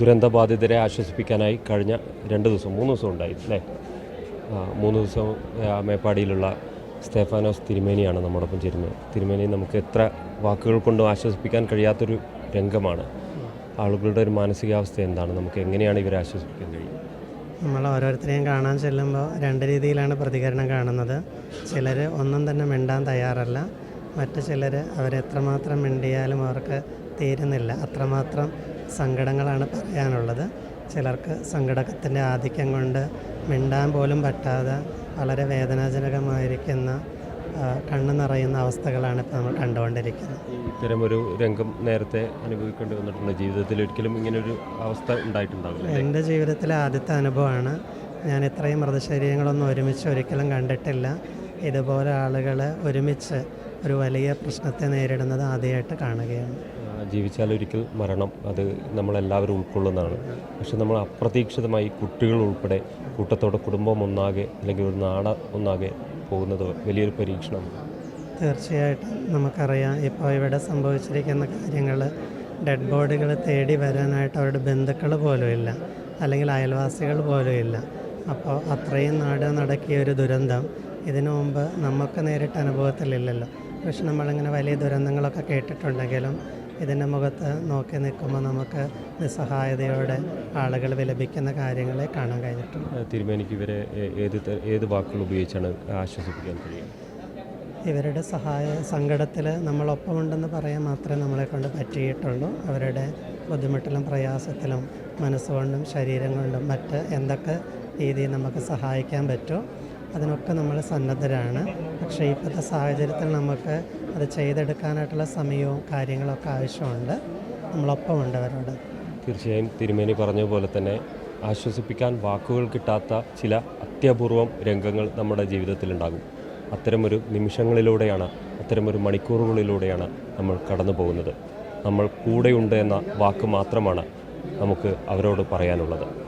ദുരന്തബാധിതരെ ആശ്വസിപ്പിക്കാനായി കഴിഞ്ഞ രണ്ട് ദിവസം മൂന്ന് ദിവസം ഉണ്ടായി അല്ലേ? മൂന്ന് ദിവസം മേപ്പാടിയിലുള്ള സ്റ്റെഫാനോസ് തിരുമേനിയാണ് നമ്മോടൊപ്പം ചേരുന്നത്. തിരുമേനി നമുക്ക് എത്ര വാക്കുകൾ കൊണ്ടും ആശ്വസിപ്പിക്കാൻ കഴിയാത്തൊരു രംഗമാണ്. ആളുകളുടെ ഒരു മാനസികാവസ്ഥ എന്താണ്? നമുക്ക് എങ്ങനെയാണ് ഇവരെ ആശ്വസിപ്പിക്കാൻ കഴിയുന്നത് നമ്മൾ ഓരോരുത്തരെയും കാണാൻ ചെല്ലുമ്പോൾ രണ്ട് രീതിയിലാണ് പ്രതികരണം കാണുന്നത്. ചിലർ ഒന്നും തന്നെ മിണ്ടാൻ തയ്യാറല്ല. മറ്റു ചിലർ അവരെത്രമാത്രം മിണ്ടിയാലും അവർക്ക് തീരുന്നില്ല. അത്രമാത്രം സങ്കടങ്ങളാണ് പറയാനുള്ളത്. ചിലർക്ക് സങ്കടത്തിന്റെ ആധിക്യം കൊണ്ട് മിണ്ടാൻ പോലും പറ്റാതെ വളരെ വേദനാജനകമായിരിക്കുന്ന കണ്ണു നിറയുന്ന അവസ്ഥകളാണ് ഇപ്പോൾ നമ്മൾ കണ്ടുകൊണ്ടിരിക്കുന്നത്. ഇത്തരമൊരു രംഗം നേരത്തെ അനുഭവിക്കേണ്ടി വന്നിട്ടുണ്ട്. ജീവിതത്തിൽ ഒരിക്കലും ഇങ്ങനൊരു അവസ്ഥ ഉണ്ടായിട്ടുണ്ടാവില്ല എന്റെ ജീവിതത്തിലെ ആദ്യത്തെ അനുഭവമാണ്. ഞാൻ ഇത്രയും മൃതശരീരങ്ങളൊന്നും ഒരുമിച്ച് ഒരിക്കലും കണ്ടിട്ടില്ല. ഇതുപോലെ ആളുകളെ ഒരുമിച്ച് ഒരു വലിയ പ്രശ്നത്തെ നേരിടുന്നത് ആദ്യമായിട്ട് കാണുകയാണ്. ജീവിച്ചാൽ ഒരിക്കൽ മരണം അത് നമ്മളെല്ലാവരും ഉൾക്കൊള്ളുന്നതാണ്. പക്ഷെ നമ്മൾ അപ്രതീക്ഷിതമായി കുട്ടികൾ ഉൾപ്പെടെ കൂട്ടത്തോടെ കുടുംബം ഒന്നാകെ അല്ലെങ്കിൽ ഒരു നാട ഒന്നാകെ പോകുന്നത് വലിയൊരു പരീക്ഷണമാണ്. തീർച്ചയായിട്ടും നമുക്കറിയാം ഇപ്പോൾ ഇവിടെ സംഭവിച്ചിരിക്കുന്ന കാര്യങ്ങൾ ഡെഡ് ബോഡികൾ തേടി വരാനായിട്ട് അവരുടെ ബന്ധുക്കൾ പോലും ഇല്ല. അല്ലെങ്കിൽ അയൽവാസികൾ പോലും ഇല്ല. അപ്പോൾ അത്രയും നാട് നടക്കിയ ഒരു ദുരന്തം ഇതിനു മുമ്പ് നമുക്ക് നേരിട്ട് അനുഭവത്തിലില്ലല്ലോ. പക്ഷെ നമ്മളിങ്ങനെ വലിയ ദുരന്തങ്ങളൊക്കെ കേട്ടിട്ടുണ്ടെങ്കിലും ഇതിന്റെ മുഖത്ത് നോക്കി നിൽക്കുമ്പോൾ നമുക്ക് നിസ്സഹായതയോടെ ആളുകൾ വിലപിക്കുന്ന കാര്യങ്ങളെ കാണാൻ കഴിഞ്ഞിട്ടുണ്ട്. തിരുമേനിക്ക്. ഇവരെ ഏത് ഏത് വാക്കുകൾ ഉപയോഗിച്ചാണ് ആശ്വസിപ്പിക്കാൻ കഴിയുന്നത് ഇവരുടെ സഹായ സങ്കടത്തിൽ നമ്മളൊപ്പമുണ്ടെന്ന് പറയാൻ മാത്രമേ നമ്മളെ കൊണ്ട് പറ്റിയിട്ടുള്ളൂ. അവരുടെ ബുദ്ധിമുട്ടിലും പ്രയാസത്തിലും മനസ്സുകൊണ്ടും ശരീരം കൊണ്ടും മറ്റ് എന്തൊക്കെ രീതിയിൽ നമുക്ക് സഹായിക്കാൻ പറ്റുമോ അതിനൊക്കെ നമ്മൾ സന്നദ്ധരാണ്. പക്ഷേ ഇപ്പോഴത്തെ സാഹചര്യത്തിൽ നമുക്ക് അത് ചെയ്തെടുക്കാനായിട്ടുള്ള സമയവും കാര്യങ്ങളൊക്കെ ആവശ്യമുണ്ട്. നമ്മളൊപ്പമുണ്ട് അവരോട്. തീർച്ചയായും തിരുമേനി പറഞ്ഞ പോലെ തന്നെ ആശ്വസിപ്പിക്കാൻ വാക്കുകൾ കിട്ടാത്ത ചില അത്യപൂർവം രംഗങ്ങൾ നമ്മുടെ ജീവിതത്തിലുണ്ടാകും. അത്തരമൊരു നിമിഷങ്ങളിലൂടെയാണ് അത്തരമൊരു മണിക്കൂറുകളിലൂടെയാണ് നമ്മൾ കടന്നു പോകുന്നത്. നമ്മൾ കൂടെയുണ്ട് എന്ന വാക്ക് മാത്രമാണ് നമുക്ക് അവരോട് പറയാനുള്ളത്.